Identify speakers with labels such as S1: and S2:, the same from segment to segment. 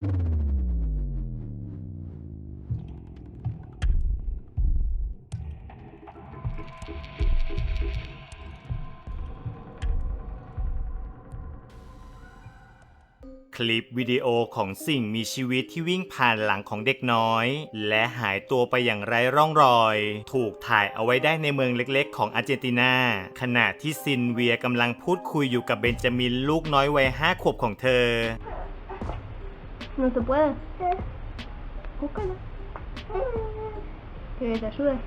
S1: คลิปวิดีโอของสิ่งมีชีวิตที่วิ่งผ่านหลังของเด็กน้อย และหายตัวไปอย่างไร้ร่องรอย ถูกถ่ายเอาไว้ได้ในเมืองเล็กๆ ของอาร์เจนตินาขณะที่ซินเวียกำลังพูดคุยอยู่กับเบนจามินลูกน้อยวัยห้าขวบของเธอ
S2: No se puede. Búscala. Que te ayude.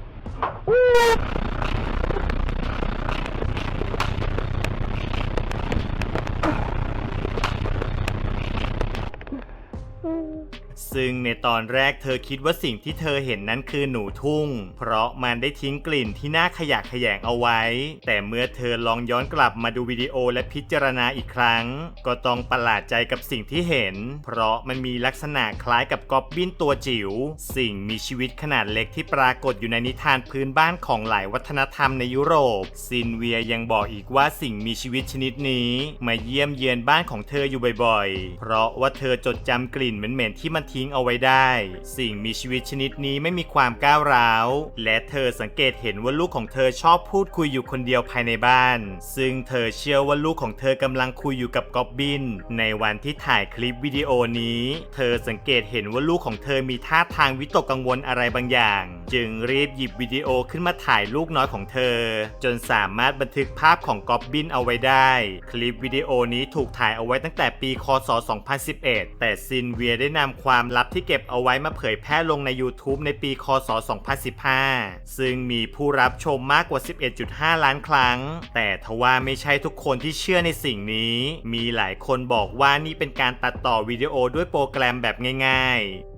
S1: ซึ่งในตอนแรกเธอคิดว่าสิ่งที่เธอเห็นนั้นคือหนูทุ่ง เพราะมันได้ทิ้งกลิ่นที่น่าขยะแขยงเอาไว้ แต่เมื่อเธอลองย้อนกลับมาดูวิดีโอและพิจารณาอีกครั้ง ก็ต้องประหลาดใจกับสิ่งที่เห็น เพราะมันมีลักษณะคล้ายกับกอบบินตัวจิ๋ว สิ่งมีชีวิตขนาดเล็กที่ปรากฏอยู่ในนิทานพื้นบ้านของหลายวัฒนธรรมในยุโรป ซินเวียยังบอกอีกว่าสิ่งมีชีวิตชนิดนี้ มาเยี่ยมเยือนบ้านของเธออยู่บ่อยๆ เพราะว่าเธอจดจำกลิ่นเหม็นๆที่มันทิ้งเอาไว้ได้ สิ่งมีชีวิตชนิดนี้ไม่มีความก้าวร้าว และเธอสังเกตเห็นว่าลูกของเธอชอบพูดคุยอยู่คนเดียวภายในบ้าน ซึ่งเธอเชื่อว่าลูกของเธอกำลังคุยอยู่กับกอบบิน ในวันที่ถ่ายคลิปวิดีโอนี้ เธอสังเกตเห็นว่าลูกของเธอมีท่าทางวิตกกังวลอะไรบางอย่าง จึงรีบหยิบวิดีโอขึ้นมาถ่ายลูกน้อยของเธอ จนสามารถบันทึกภาพของกอบบินเอาไว้ได้ คลิปวิดีโอนี้ถูกถ่ายเอาไว้ตั้งแต่ปีคศ 2011 แต่ซินเวียได้นำความลับที่เก็บเอาไว้มาเผยแพร่ลงใน YouTube ในปี คศ 2015 ซึ่งมีผู้รับชมมากกว่า 11.5 ล้านครั้ง แต่ทว่าไม่ใช่ทุกคนที่เชื่อในสิ่งนี้ มีหลายคนบอกว่านี่เป็นการตัดต่อวิดีโอด้วยโปรแกรมแบบง่าย ๆ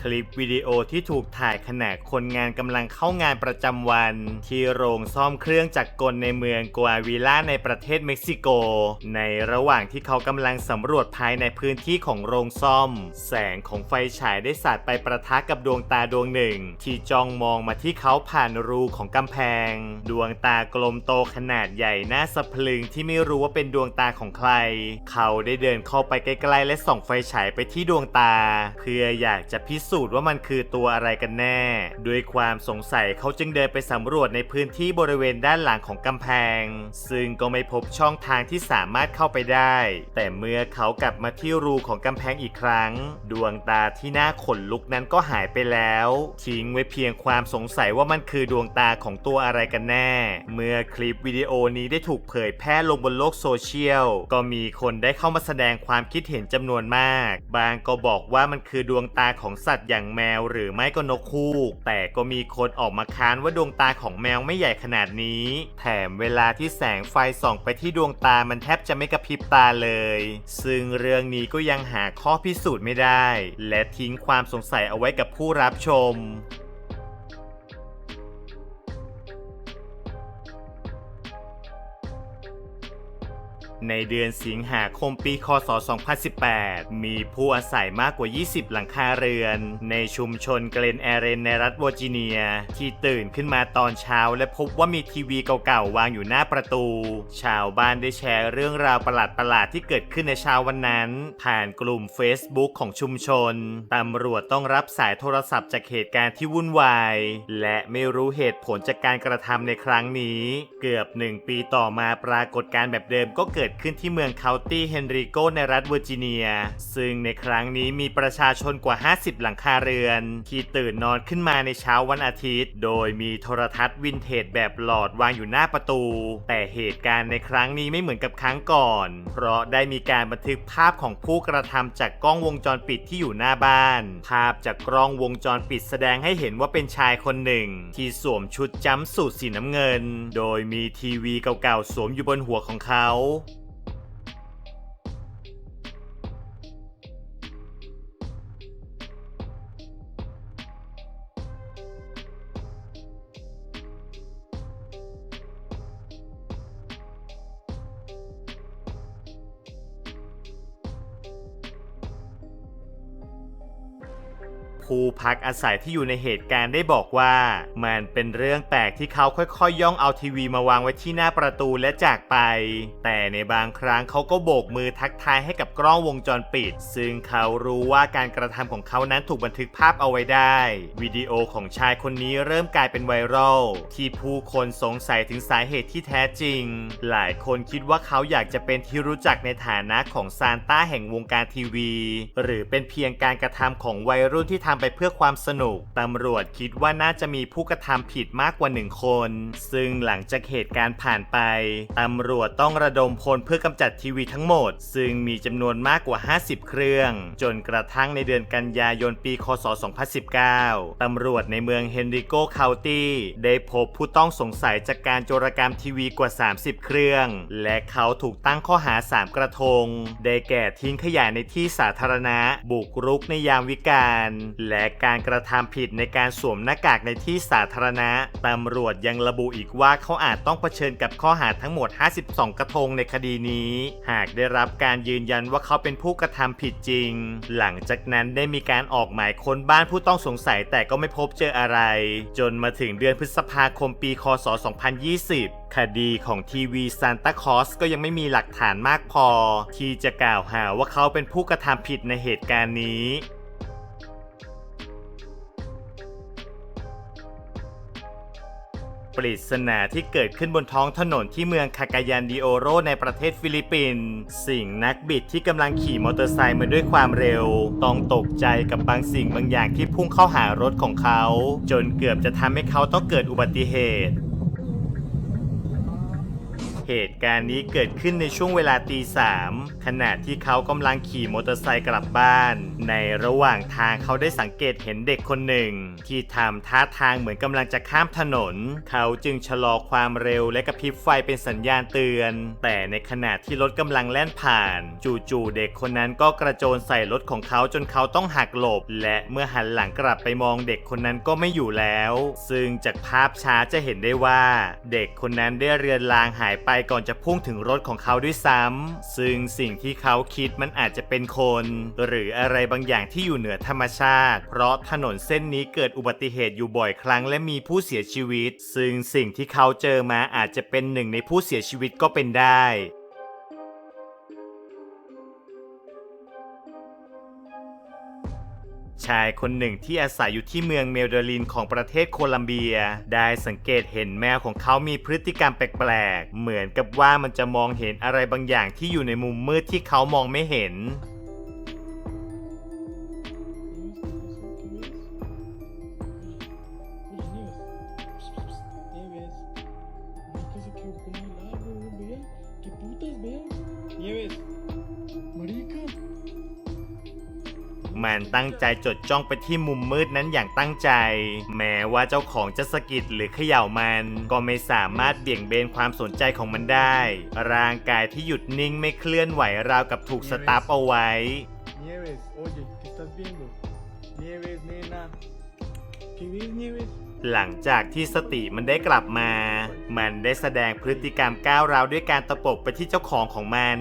S1: คลิปวิดีโอที่ถูกถ่ายขณะคนงานกำลังเข้างานประจำวัน ที่โรงซ่อมเครื่องจักรกลในเมืองกัววิล่าในประเทศเม็กซิโก ในระหว่างที่เขากำลังสำรวจภายในพื้นที่ของโรงซ่อม แสงของไฟฉายได้สาดไปประทะกับดวงตาดวงหนึ่ง ที่จ้องมองมาที่เขาผ่านรูของกำแพง ดวงตากลมโตขนาดใหญ่หน่าสะพรึงที่ไม่รู้ว่าเป็นดวงตาของใคร เขาได้เดินเข้าไปใกล้ๆและส่องไฟฉายไปที่ดวงตา เพื่ออยากจะพิสูจน์ว่ามันคือตัวอะไรกันแน่ ด้วยความสงสัยเขาจึงเดินไปสำรวจในพื้นที่บริเวณด้านหลังของกำแพง ซึ่งก็ไม่พบช่องทางที่สามารถเข้าไปได้ แต่เมื่อเขากลับมาที่รูของกำแพงอีกครั้ง ดวงตาที่น่าขนลุกนั้นก็หายไปแล้ว ทิ้งไว้เพียงความสงสัยว่ามันคือดวงตาของตัวอะไรกันแน่ เมื่อคลิปวิดีโอนี้ได้ถูกเผยแพร่ลงบนโลกโซเชียล ก็มีคนได้เข้ามาแสดงความคิดเห็นจำนวนมาก บางก็บอกว่ามันคือดวงตาของสัตว์อย่างแมวหรือไม่ก็นกคู่แต่ก็มีคนออกมาค้านว่าดวงตาของแมวไม่ใหญ่ขนาดนี้ แถมเวลาที่แสงไฟส่องไปที่ดวงตามันแทบจะไม่กระพริบตาเลย ซึ่งเรื่องนี้ก็ยังหาข้อพิสูจน์ไม่ได้ และทิ้งความสงสัยเอาไว้กับผู้รับชม ในเดือนสิงหาคมปี คศ 2018 มีผู้อาศัยมากกว่า 20 หลังคาเรือน ในชุมชนเกรนแอเรนในรัฐเวอร์จิเนีย ที่ตื่นขึ้นมาตอนเช้า และพบว่ามีทีวีเก่าๆ วางอยู่หน้าประตู ชาวบ้านได้แชร์เรื่องราวประหลาดๆ ที่เกิดขึ้นในเช้าวันนั้น ผ่านกลุ่ม Facebook ของชุมชน ตำรวจต้องรับสายโทรศัพท์จากเหตุการณ์ที่วุ่นวาย และไม่รู้เหตุผลจากการกระทำในครั้งนี้ เกือบหนึ่งปีต่อมาปรากฏการณ์แบบเดิมก็เกิดขึ้นที่เมืองเคาน์ตี้เฮนริโกในรัฐเวอร์จิเนีย ซึ่งในครั้งนี้มีประชาชนกว่า 50 หลังคาเรือน ที่ตื่นนอนขึ้นมาในเช้าวันอาทิตย์ โดยมีโทรทัศน์วินเทจแบบหลอดวางอยู่หน้าประตู แต่เหตุการณ์ในครั้งนี้ไม่เหมือนกับครั้งก่อน เพราะได้มีการบันทึกภาพของผู้กระทำจากกล้องวงจรปิดที่อยู่หน้าบ้าน ภาพจากกล้องวงจรปิดแสดงให้เห็นว่าเป็นชายคนหนึ่ง ที่สวมชุดจัมป์สูทสีน้ำเงิน โดยมีทีวีเก่าๆสวมอยู่บนหัวของเขา ผู้พักอาศัยที่อยู่ในเหตุการณ์ได้บอกว่า มันเป็นเรื่องแปลกที่เขาค่อยๆย่องเอาทีวีมาวางไว้ที่หน้าประตูและจากไป แต่ในบางครั้งเขาก็โบกมือทักทายให้กับกล้องวงจรปิด ซึ่งเขารู้ว่าการกระทำของเขานั้นถูกบันทึกภาพเอาไว้ได้ วิดีโอของชายคนนี้เริ่มกลายเป็นไวรัลที่ผู้คนสงสัยถึงสาเหตุที่แท้จริง หลายคนคิดว่าเขาอยากจะเป็นที่รู้จักในฐานะของซานต้าแห่งวงการทีวี หรือเป็นเพียงการกระทำของวัยรุ่นที่ทำไปเพื่อความสนุก ตำรวจคิดว่าน่าจะมีผู้กระทำผิดมากกว่าหนึ่งคน ซึ่งหลังจากเหตุการณ์ผ่านไป ตำรวจต้องระดมพลเพื่อกำจัดทีวีทั้งหมด ซึ่งมีจำนวนมากกว่า 50 เครื่อง จนกระทั่งในเดือนกันยายนปี คศ 2019 ตำรวจในเมืองเฮนริโกคาวตี้ได้พบผู้ต้องสงสัยจากการโจรกรรมทีวีกว่า 30 เครื่อง และเขาถูกตั้งข้อหา 3 กระทง ได้แก่ทิ้งขยะในที่สาธารณะ บุกรุกในยามวิกาลและการกระทำผิดในการสวมหน้ากากในที่สาธารณะตำรวจยังระบุอีกว่าเขาอาจต้องเผชิญกับข้อหาทั้งหมด 52 กระทงในคดีนี้ หากได้รับการยืนยันว่าเขาเป็นผู้กระทำผิดจริง หลังจากนั้นได้มีการออกหมายค้นบ้านผู้ต้องสงสัยแต่ก็ไม่พบเจออะไร จนมาถึงเดือนพฤษภาคมปี คศ 2020คดีของทีวีซานตาคอสก็ยังไม่มีหลักฐานมากพอ ที่จะกล่าวหาว่าเขาเป็นผู้กระทำผิดในเหตุการณ์นี้ ปริศนาที่เกิดขึ้นบนท้องถนนที่เมืองคากายันดิโอโรในประเทศฟิลิปปินส์สิ่งนักบิดที่กำลังขี่มอเตอร์ไซค์มาด้วยความเร็ว ต้องตกใจกับบางสิ่งบางอย่างที่พุ่งเข้าหารถของเขา จนเกือบจะทำให้เขาต้องเกิดอุบัติเหตุ เหตุการณ์นี้เกิดขึ้นในช่วงเวลาตีสามขณะที่เขากำลังขี่มอเตอร์ไซค์กลับบ้าน ในระหว่างทางเขาได้สังเกตเห็นเด็กคนหนึ่ง ที่ทำท่าทางเหมือนกำลังจะข้ามถนน เขาจึงชะลอความเร็วและกระพริบไฟเป็นสัญญาณเตือน แต่ในขณะที่รถกำลังแล่นผ่าน จู่ๆเด็กคนนั้นก็กระโจนใส่รถของเขาจนเขาต้องหักหลบ และเมื่อหันหลังกลับไปมองเด็กคนนั้นก็ไม่อยู่แล้ว ซึ่งจากภาพช้าจะเห็นได้ว่า เด็กคนนั้นได้เรือนลางหายไปก่อนจะพุ่งถึงรถของเขาด้วยซ้ำซึ่งสิ่งที่เขาคิดมันอาจจะเป็นคน หรืออะไรบางอย่างที่อยู่เหนือธรรมชาติ เพราะถนนเส้นนี้เกิดอุบัติเหตุอยู่บ่อยครั้งและมีผู้เสียชีวิต ซึ่งสิ่งที่เขาเจอมาอาจจะเป็นหนึ่งในผู้เสียชีวิตก็เป็นได้ ชายคนหนึ่งที่อาศัยอยู่ที่เมืองเมลเดลินของประเทศโคลัมเบีย ได้สังเกตเห็นแมวของเขามีพฤติกรรมแปลกๆ เหมือนกับว่ามันจะมองเห็นอะไรบางอย่างที่อยู่ในมุมมืดที่เขามองไม่เห็น มันตั้งใจจดจ้องไปที่มุมมืดนั้นอย่างตั้งใจ แม้ว่าเจ้าของจะสะกิดหรือเขย่ามัน ก็ไม่สามารถเบี่ยงเบนความสนใจของมันได้ ร่างกายที่หยุดนิ่งไม่เคลื่อนไหวราวกับถูกสตาร์ฟเอาไว้
S3: Nieves, oye, ¿qué estás viendo? Nieves, nena. ¿Qué ves, Nieves?
S1: หลังจากที่สติมันได้กลับมา มันได้แสดงพฤติกรรมก้าวร้าวด้วยการตะปบไปที่เจ้าของของมัน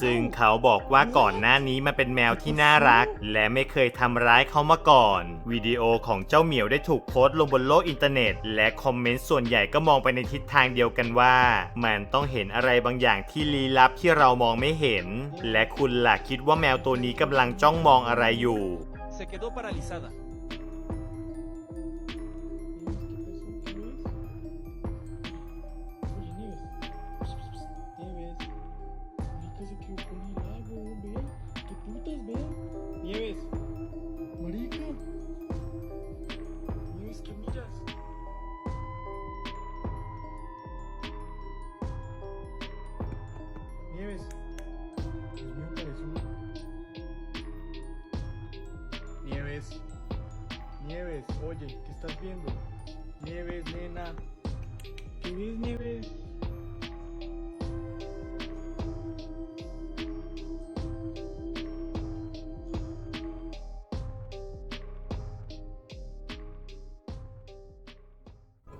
S1: ซึ่งเขาบอกว่าก่อนหน้านี้มันเป็นแมวที่น่ารัก และไม่เคยทำร้ายเขามาก่อน วิดีโอของเจ้าเหมียวได้ถูกโพสต์ลงบนโลกอินเทอร์เน็ต และคอมเมนต์ส่วนใหญ่ก็มองไปในทิศทางเดียวกันว่า มันต้องเห็นอะไรบางอย่างที่ลี้ลับที่เรามองไม่เห็น และคุณล่ะคิดว่าแมวตัวนี้กำลังจ้องมองอะไรอยู่
S4: Se quedó paralizada.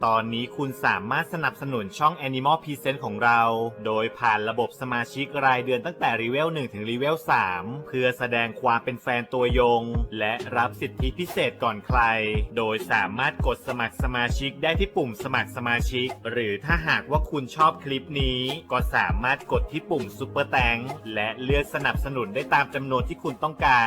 S1: ตอนนี้คุณสามารถสนับสนุนช่อง Animal Present ของเรา โดยผ่านระบบสมาชิกรายเดือนตั้งแต่รีเวล1ถึงรีเวล3เพื่อแสดงความเป็นแฟนตัวยง และรับสิทธิพิเศษก่อนใคร โดยสามารถกดสมัครสมาชิกได้ที่ปุ่มสมัครสมาชิก หรือถ้าหากว่าคุณชอบคลิปนี้ ก็สามารถกดที่ปุ่มซุปเปอร์แตงและเลือกสนับสนุนได้ตามจำนวนที่คุณต้องการ